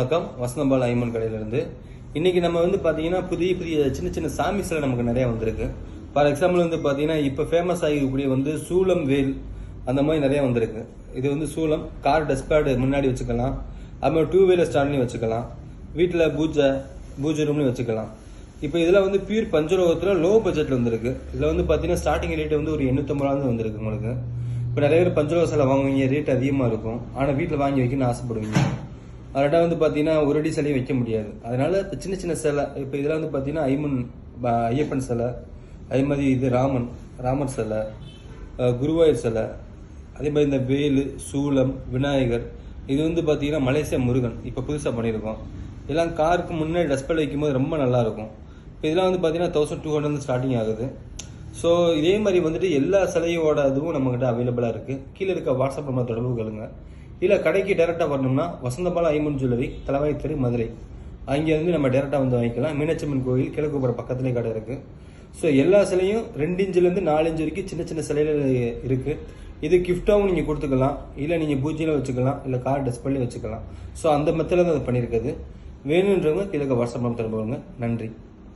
வணக்கம். வசந்தபால் ஐமன் கடையிலிருந்து. இன்னைக்கு நம்ம வந்து பார்த்தீங்கன்னா புதிய புதிய சின்ன சின்ன சாமி சிலை நமக்கு நிறையா வந்திருக்கு. ஃபார் எக்ஸாம்பிள் வந்து பார்த்தீங்கன்னா இப்போ ஃபேமஸ் ஆகிருக்கக்கூடிய வந்து சூலம் வேல் அந்த மாதிரி நிறைய வந்திருக்கு. இது வந்து சூலம் கார் டஸ்பேடு முன்னாடி வச்சுக்கலாம். அது டூ வீலர் ஸ்டாண்ட்லையும் வச்சுக்கலாம். வீட்டில் பூஜை பூஜை ரூம்லையும் வச்சுக்கலாம். இப்போ இதில் வந்து பியூர் பஞ்சலோகத்தில் லோ பட்ஜெட்டில் வந்திருக்கு. இதில் வந்து பார்த்தீங்கன்னா ஸ்டார்டிங் ரேட் வந்து ஒரு எண்ணூற்றம்பது வந்திருக்கு உங்களுக்கு. இப்போ நிறைய பேர் பஞ்சலோக சிலை வாங்குவீங்க ரேட் அதிகமாக இருக்கும். ஆனால் வீட்டில் வாங்கி வைக்கணும்னு ஆசைப்படுவீங்க. அதோட வந்து பார்த்தீங்கன்னா ஒரு அடி சிலையும் வைக்க முடியாது. அதனால இப்போ சின்ன சின்ன சிலை இப்போ இதெல்லாம் வந்து பார்த்தீங்கன்னா ஐமன் ஐயப்பன் சிலை அதே மாதிரி இது ராமன் ராமர் சிலை குருவாயூர் சிலை அதே மாதிரி இந்த வேலு சூலம் விநாயகர் இது வந்து பார்த்தீங்கன்னா மலேசியா முருகன் இப்போ புதுசாக பண்ணியிருக்கோம். இதெல்லாம் காருக்கு முன்னாடி டஸ்ட்பில் வைக்கும்போது ரொம்ப நல்லாயிருக்கும். இப்போ இதெல்லாம் வந்து பார்த்தீங்கன்னா தௌசண்ட் டூ ஹண்ட்ரட் ஸ்டார்டிங் ஆகுது. ஸோ இதே மாதிரி வந்துட்டு எல்லா சிலையோட அதுவும் நம்மக்கிட்ட அவைலபிளாக இருக்குது கீழே இருக்க வாட்ஸ்அப் நம்ம தொடர்பு கொள்ளுங்கள் இல்லை கடைக்கு டேரெக்டாக வரணும்னா வசந்தபால ஐமன் ஜுவல்லரி தலைவாய் தெரு மதுரை. அங்கேருந்து நம்ம டேரெக்டாக வந்து வாங்கிக்கலாம். மீனாட்சியம்மன் கோயில் கிழக்குப்புறம் பக்கத்துலேயே கடை இருக்குது ஸோ எல்லா சிலையும் ரெண்டு இன்ச்சிலேருந்து நாலு இன்ச்சு வரைக்கும் சின்ன சின்ன சிலைகள் இருக்குது இது கிஃப்டாகவும் நீங்கள் கொடுத்துக்கலாம். இல்லை நீங்கள் பூஜையில் வச்சுக்கலாம். இல்லை கார் டிஸ்பிளே வச்சுக்கலாம். ஸோ அந்த மெத்தடில் தான் அது பண்ணியிருக்குது வேணுன்றவங்க கிழக்கு வாட்ஸ்அப் நம்பர் தொடர்பு நன்றி.